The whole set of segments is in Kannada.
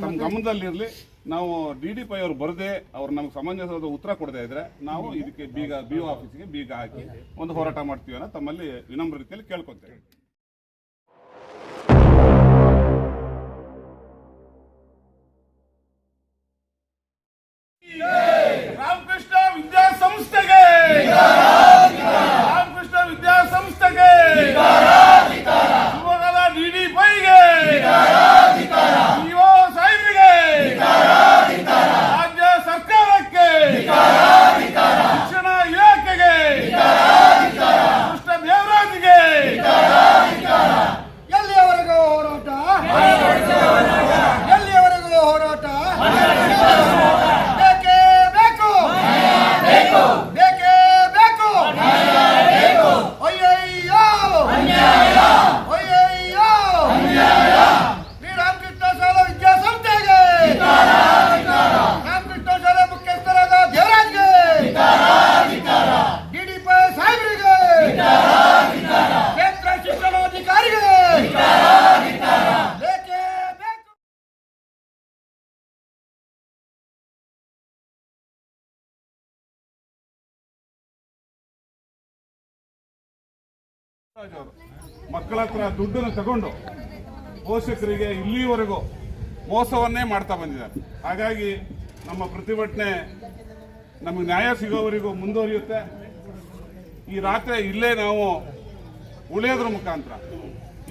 ತಮ್ಮ ಗಮನದಲ್ಲಿರಲಿ ನಾವು ಡಿ ಡಿ ಪೈ ಅವರು ಬರದೆ ಅವ್ರು ನಮ್ಗೆ ಸಮಂಜಸವಾದ ಉತ್ತರ ಕೊಡದೇ ಇದ್ರೆ ನಾವು ಇದಕ್ಕೆ ಬೀಗ ಬಿ ಆಫೀಸ್ಗೆ ಬೀಗ ಹಾಕಿ ಒಂದು ಹೋರಾಟ ಮಾಡ್ತೀವಿ ಅನ್ನೋ ತಮ್ಮಲ್ಲಿ ವಿನಮ್ರ ರೀತಿಯಲ್ಲಿ ಕೇಳ್ಕೊತೇವೆ. ಮಕ್ಕಳ ಹತ್ರ ದುಡ್ಡನ್ನು ತಗೊಂಡು ಪೋಷಕರಿಗೆ ಇಲ್ಲಿವರೆಗೂ ಮೋಸವನ್ನೇ ಮಾಡ್ತಾ ಬಂದಿದ್ದಾರೆ. ಹಾಗಾಗಿ ನಮ್ಮ ಪ್ರತಿಭಟನೆ ನಮಗೆ ನ್ಯಾಯ ಸಿಗೋವರೆಗೂ ಮುಂದುವರಿಯುತ್ತೆ. ಈ ರಾತ್ರಿ ಇಲ್ಲೇ ನಾವು ಉಳಿಯೋದ್ರ ಮುಖಾಂತರ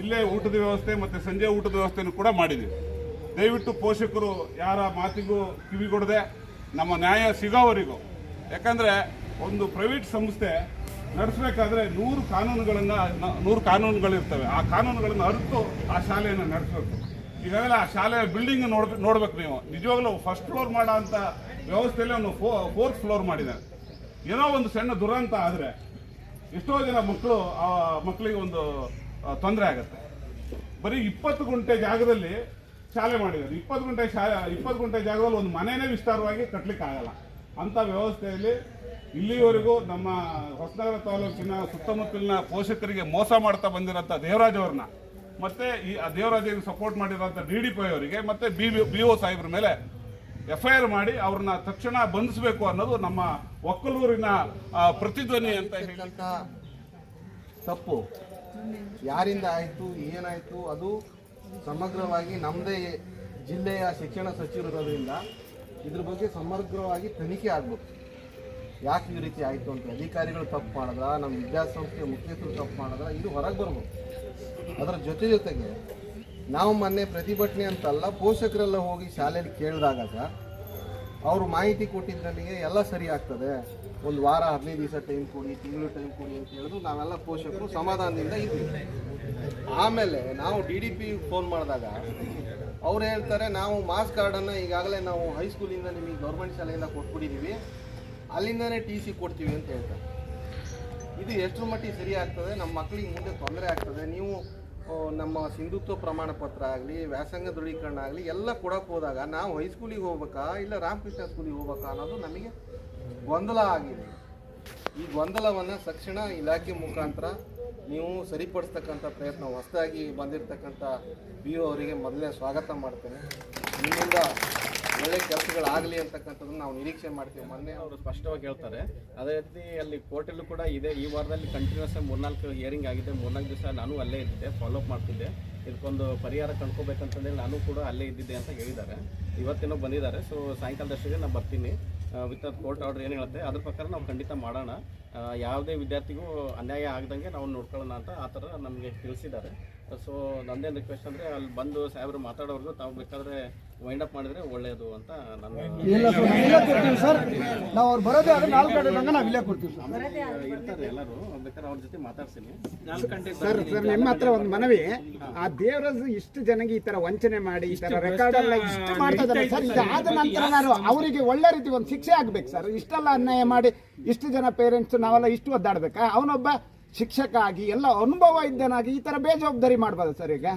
ಇಲ್ಲೇ ಊಟದ ವ್ಯವಸ್ಥೆ ಮತ್ತು ಸಂಜೆ ಊಟದ ವ್ಯವಸ್ಥೆನೂ ಕೂಡ ಮಾಡಿದ್ದೀವಿ. ದಯವಿಟ್ಟು ಪೋಷಕರು ಯಾರ ಮಾತಿಗೂ ಕಿವಿಗೊಡದೆ ನಮ್ಮ ನ್ಯಾಯ ಸಿಗೋವರೆಗೂ. ಯಾಕಂದರೆ ಒಂದು ಪ್ರೈವೇಟ್ ಸಂಸ್ಥೆ ನಡೆಸಬೇಕಾದ್ರೆ ನೂರು ಕಾನೂನುಗಳನ್ನು, ನೂರು ಕಾನೂನುಗಳಿರ್ತವೆ. ಆ ಕಾನೂನುಗಳನ್ನು ಅರಿತು ಆ ಶಾಲೆಯನ್ನು ನಡೆಸಬೇಕು. ಈಗಾಗಲೇ ಆ ಶಾಲೆಯ ಬಿಲ್ಡಿಂಗ್ ನೋಡ್, ನೋಡ್ಬೇಕು ನೀವು. ನಿಜವಾಗ್ಲೂ ಫಸ್ಟ್ ಫ್ಲೋರ್ ಮಾಡೋ ಅಂತ ವ್ಯವಸ್ಥೆಯಲ್ಲಿ ಫೋ ಫೋರ್ತ್ ಫ್ಲೋರ್ ಮಾಡಿದ್ದಾರೆ. ಏನೋ ಒಂದು ಸಣ್ಣ ದುರಂತ ಆದರೆ ಎಷ್ಟೋ ಜನ ಮಕ್ಕಳು, ಆ ಮಕ್ಕಳಿಗೆ ಒಂದು ತೊಂದರೆ ಆಗುತ್ತೆ. ಬರೀ ಇಪ್ಪತ್ತು ಗುಂಟೆ ಜಾಗದಲ್ಲಿ ಶಾಲೆ ಮಾಡಿದ್ದಾರೆ. ಇಪ್ಪತ್ತು ಗುಂಟೆ ಶಾ, ಇಪ್ಪತ್ತು ಗುಂಟೆ ಜಾಗದಲ್ಲಿ ಒಂದು ಮನೆಯೇ ವಿಸ್ತಾರವಾಗಿ ಕಟ್ಟಲಿಕ್ಕೆ ಆಗಲ್ಲ ಅಂತ ವ್ಯವಸ್ಥೆಯಲ್ಲಿ ಇಲ್ಲಿವರೆಗೂ ನಮ್ಮ ಹೊಸನಗರ ತಾಲೂಕಿನ ಸುತ್ತಮುತ್ತಲಿನ ಪೋಷಕರಿಗೆ ಮೋಸ ಮಾಡ್ತಾ ಬಂದಿರೋಂಥ ದೇವರಾಜ್ ಅವ್ರನ್ನ, ಮತ್ತೆ ಈ ಆ ದೇವರಾಜಿಗೆ ಸಪೋರ್ಟ್ ಮಾಡಿರೋಂಥ ಡಿ ಡಿ ಪಿ ಅವರಿಗೆ, ಮತ್ತೆ ಬಿ ಬಿ ಒ ಸಾಹೇಬ್ರ ಮೇಲೆ ಎಫ್ ಐ ಆರ್ ಮಾಡಿ ಅವ್ರನ್ನ ತಕ್ಷಣ ಬಂಧಿಸಬೇಕು ಅನ್ನೋದು ನಮ್ಮ ಒಕ್ಕಲೂರಿನ ಪ್ರತಿಧ್ವನಿ ಅಂತ ಹೇಳಿದಂಥ ತಪ್ಪು. ಯಾರಿಂದ ಆಯಿತು, ಏನಾಯಿತು, ಅದು ಸಮಗ್ರವಾಗಿ ನಮ್ಮದೇ ಜಿಲ್ಲೆಯ ಶಿಕ್ಷಣ ಸಚಿವರಿರೋದ್ರಿಂದ ಇದ್ರ ಬಗ್ಗೆ ಸಮಗ್ರವಾಗಿ ತನಿಖೆ ಆಗಬೇಕು. ಯಾಕೆ ಈ ರೀತಿ ಆಯಿತು ಅಂತ ಅಧಿಕಾರಿಗಳು ತಪ್ಪು ಮಾಡಿದ್ರ, ನಮ್ಮ ವಿದ್ಯಾಸಂಸ್ಥೆ ಮುಖ್ಯಸ್ಥರು ತಪ್ಪು ಮಾಡಿದ್ರ, ಇದು ಹೊರಗೆ ಬರ್ಬೋದು ಅದರ ಜೊತೆ ಜೊತೆಗೆ ನಾವು ಮೊನ್ನೆ ಪ್ರತಿಭಟನೆ ಅಂತಲ್ಲ, ಪೋಷಕರೆಲ್ಲ ಹೋಗಿ ಶಾಲೆಯಲ್ಲಿ ಕೇಳಿದಾಗ ಅವರು ಮಾಹಿತಿ ಕೊಟ್ಟಿದ್ದಲ್ಲಿಗೆ ಎಲ್ಲ ಸರಿ ಆಗ್ತದೆ. ಒಂದು ವಾರ, ಹದಿನೈದು ದಿವಸ ಟೈಮ್ ಕೊಡಿ, ತಿಂಗಳು ಟೈಮ್ ಕೊಡಿ ಅಂತ ಹೇಳಿದ್ರು, ನಾವೆಲ್ಲ ಪೋಷಕರು ಸಮಾಧಾನದಿಂದ ಇದ್ವಿ. ಆಮೇಲೆ ನಾವು ಡಿ ಡಿ ಪಿ ಫೋನ್ ಮಾಡಿದಾಗ ಅವ್ರು ಹೇಳ್ತಾರೆ, ನಾವು ಮಾಸ್ ಕಾರ್ಡನ್ನು ಈಗಾಗಲೇ ನಾವು ಹೈಸ್ಕೂಲಿಂದ ನಿಮಗೆ ಗೌರ್ಮೆಂಟ್ ಶಾಲೆಯಿಂದ ಕೊಟ್ಬಿಟ್ಟಿದ್ದೀವಿ ಅಲ್ಲಿಂದನೇ ಟಿ ಸಿ ಕೊಡ್ತೀವಿ ಅಂತ ಹೇಳ್ತಾರೆ. ಇದು ಎಷ್ಟರ ಮಟ್ಟಿಗೆ ಸರಿ ಆಗ್ತದೆ? ನಮ್ಮ ಮಕ್ಕಳಿಗೆ ಮುಂದೆ ತೊಂದರೆ ಆಗ್ತದೆ. ನೀವು ನಮ್ಮ ಸಿಂಧುತ್ವ ಪ್ರಮಾಣ ಪತ್ರ ಆಗಲಿ, ವ್ಯಾಸಂಗ ದೃಢೀಕರಣ ಆಗಲಿ, ಎಲ್ಲ ಕೊಡೋಕೆ ಹೋದಾಗ ನಾವು ಹೈಸ್ಕೂಲಿಗೆ ಹೋಗ್ಬೇಕಾ? ಇಲ್ಲ ರಾಮಕೃಷ್ಣ ಸ್ಕೂಲಿಗೆ ಹೋಗ್ಬೇಕಾ ಅನ್ನೋದು ನಮಗೆ ಗೊಂದಲ ಆಗಿದೆ. ಈ ಗೊಂದಲವನ್ನು ತಕ್ಷಣ ಇಲಾಖೆ ಮುಖಾಂತರ ನೀವು ಸರಿಪಡಿಸ್ತಕ್ಕಂಥ ಪ್ರಯತ್ನ, ಹೊಸದಾಗಿ ಬಂದಿರತಕ್ಕಂಥ ಬಿ ಒ ಅವರಿಗೆ ಮೊದಲೇ ಸ್ವಾಗತ ಮಾಡ್ತೇನೆ. ನಿಮ್ಮಿಂದ ಒಳ್ಳೆ ಕೆಲಸಗಳಾಗಲಿ ಅಂತಕ್ಕಂಥದ್ದನ್ನು ನಾವು ನಿರೀಕ್ಷೆ ಮಾಡ್ತೀವಿ. ಮೊನ್ನೆ ಅವರು ಸ್ಪಷ್ಟವಾಗಿ ಹೇಳ್ತಾರೆ. ಅದೇ ರೀತಿ ಅಲ್ಲಿ ಕೋರ್ಟಲ್ಲೂ ಕೂಡ ಇದೆ. ಈ ವಾರದಲ್ಲಿ ಕಂಟಿನ್ಯೂಸ್ ಮೂರ್ನಾಲ್ಕು ಹಿಯರಿಂಗ್ ಆಗಿದೆ. ಮೂರ್ನಾಲ್ಕು ದಿವಸ ನಾನು ಅಲ್ಲೇ ಇದ್ದಿದ್ದೆ ಫಾಲೋ ಅಪ್ ಮಾಡ್ತಿದ್ದೆ. ಇದಕ್ಕೊಂದು ಪರಿಹಾರ ಕಂಡ್ಕೋಬೇಕಂತಂದೇಳಿ ನಾನು ಕೂಡ ಅಲ್ಲೇ ಇದ್ದಿದ್ದೆ ಅಂತ ಹೇಳಿದ್ದಾರೆ. ಇವತ್ತೇನೋ ಬಂದಿದ್ದಾರೆ. ಸೊ ಸಾಯಂಕಾಲದಷ್ಟಿಗೆ ನಾನು ಬರ್ತೀನಿ. ವಿತ್ ಕೋರ್ಟ್ ಆರ್ಡರ್ ಏನು ಹೇಳುತ್ತೆ? ಅದ್ರ ಪ್ರಕಾರ ನಾವು ಖಂಡಿತ ಮಾಡೋಣ. ಯಾವುದೇ ವಿದ್ಯಾರ್ಥಿಗೂ ಅನ್ಯಾಯ ಆಗದಂಗೆ ನಾವು ನೋಡ್ಕೊಳ್ಳೋಣ ಅಂತ ಆ ಥರ ನಮಗೆ ತಿಳಿಸಿದ್ದಾರೆ. ಸೊ ನಂದೇನು ರಿಕ್ವೆಸ್ಟ್ ಅಂದರೆ ಅಲ್ಲಿ ಬಂದು ಸಾಹೇಬರು ಮಾತಾಡೋರ್ಗು ತಾವು ಬೇಕಾದರೆ ವೈಂಡ್ ಅಪ್ ಮಾಡಿದರೆ ಒಳ್ಳೆಯದು ಅಂತ ನಾನು ಇಲ್ಲ ಸರ್ ನಾವು ಅವ್ರು ಬರೋದೇ ಆದ್ರೆ ನಾಲ್ಕು ಗಂಟೆ ತನಕ ನಾವು ಇಲ್ಲೇ ಕೊಡ್ತೀವಿ ಸರ್. ಇರ್ತಾರೆ ಎಲ್ಲರೂ ಬೇಕಾದ್ರೆ ಅವ್ರ ಜೊತೆ ಮಾತಾಡ್ತೀನಿ. ಸರ್ ಸರ್ ನಿಮ್ಮ ಹತ್ರ ಒಂದು ಮನವಿ. ಆ ದೇವರದ್ದು ಇಷ್ಟು ಜನಗೆ ಈ ತರ ವಂಚನೆ ಮಾಡಿ ಈ ತರ ರೆಕಾರ್ಡ್ ಎಲ್ಲ ಇಷ್ಟು ಮಾಡ್ತಾ ಇದ್ದಾರೆ. ಸರ್ ಇದಾದ ನಂತರ ನಾನು ಅವರಿಗೆ ಒಳ್ಳೆ ರೀತಿ ಒಂದು ಶಿಕ್ಷೆ ಆಗ್ಬೇಕು ಸರ್. ಇಷ್ಟೆಲ್ಲ ಅನ್ಯಾಯ ಮಾಡಿ ಇಷ್ಟು ಜನ ಪೇರೆಂಟ್ಸ್ ನಾವೆಲ್ಲ ಇಷ್ಟು ಒದ್ದಾಡ್ಬೇಕಾ? ಅವನೊಬ್ಬ ಶಿಕ್ಷಕ ಆಗಿ ಎಲ್ಲ ಅನುಭವ ಇದ್ದನಾಗಿ ಈ ತರ ಬೇಜವಾಬ್ದಾರಿ ಮಾಡ್ಬೋದು ಸರ್ ಈಗ.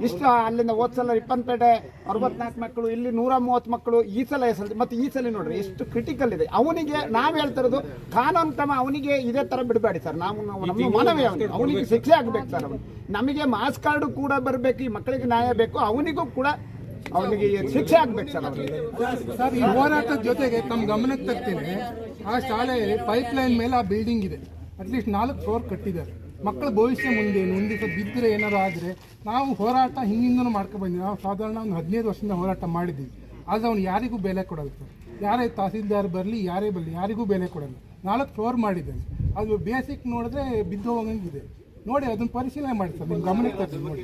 ಇಷ್ಟು ಅಲ್ಲಿಂದ ಓದ್ಸಲ್ಲ ಸಲ ಇಪ್ಪನ್ಪೇಟೆ ಅರವತ್ನಾಲ್ಕು ಮಕ್ಕಳು ಇಲ್ಲಿ ನೂರ ಮೂವತ್ತು ಮಕ್ಕಳು ಈ ಸಲ ಎಸ್ ಮತ್ತೆ ಈ ಸಲ ನೋಡ್ರಿ ಎಷ್ಟು ಕ್ರಿಟಿಕಲ್ ಇದೆ. ಅವನಿಗೆ ನಾವು ಹೇಳ್ತಿರೋದು ಕಾನೂನು ಕ್ರಮ ಅವನಿಗೆ ಇದೇ ತರ ಬಿಡಬೇಡಿ ಸರ್. ನಾವು ನಾವು- ನಮ್ಮ ಮನವಿ ಅವನಿಗೆ. ಅವನಿಗೆ ಶಿಕ್ಷೆ ಆಗ್ಬೇಕು ಸರ್ ಅವನು. ನಮಗೆ ಮಾಸ್ ಕಾರ್ಡು ಕೂಡ ಬರಬೇಕು ಈ ಮಕ್ಕಳಿಗೆ ನ್ಯಾಯ ಬೇಕು ಅವನಿಗೂ ಕೂಡ ಅವನಿಗೆ ಶಿಕ್ಷೆ ಆಗ್ಬೇಕು ಸರ್ ಸರ್, ಈ ಹೋರಾಟದ ಜೊತೆಗೆ ತಮ್ಮ ಗಮನಕ್ಕೆ ತರ್ತೀನಿ. ಆ ಶಾಲೆ ಪೈಪ್ ಲೈನ್ ಮೇಲೆ ಆ ಬಿಲ್ಡಿಂಗ್ ಇದೆ. ಅಟ್ಲೀಸ್ಟ್ ನಾಲ್ಕು ಫ್ಲೋರ್ ಕಟ್ಟಿದ್ದಾರೆ. ಮಕ್ಕಳ ಭವಿಷ್ಯ ಮುಂದೆ ಒಂದು ದಿವಸ ಬಿದ್ದರೆ ಏನಾರು ಆದರೆ ನಾವು ಹೋರಾಟ ಹಿಂದಿಂದನೂ ಮಾಡ್ಕೊ ಬಂದಿದ್ದೀವಿ ನಾವು ಸಾಧಾರಣ ಒಂದು ಹದಿನೈದು ವರ್ಷದಿಂದ ಹೋರಾಟ ಮಾಡಿದ್ದೀವಿ. ಆದರೆ ಅವ್ನು ಯಾರಿಗೂ ಬೆಲೆ ಕೊಡಲ್ಲ ಸರ್. ಯಾರೇ ತಹಸೀಲ್ದಾರ್ ಬರಲಿ, ಯಾರೇ ಬರಲಿ, ಯಾರಿಗೂ ಬೆಲೆ ಕೊಡಲ್ಲ. ನಾಲ್ಕು ಫ್ಲೋರ್ ಮಾಡಿದ್ದಾನೆ. ಅದು ಬೇಸಿಕ್ ನೋಡಿದ್ರೆ ಬಿದ್ದು ಹೋಗಂಗಿದೆ ನೋಡಿ, ಅದನ್ನು ಪರಿಶೀಲನೆ ಮಾಡಿ ಸರ್. ನಿಮ್ಮ ಗಮನಕ್ಕೆ ತರ್ತೀನಿ ನೋಡಿ.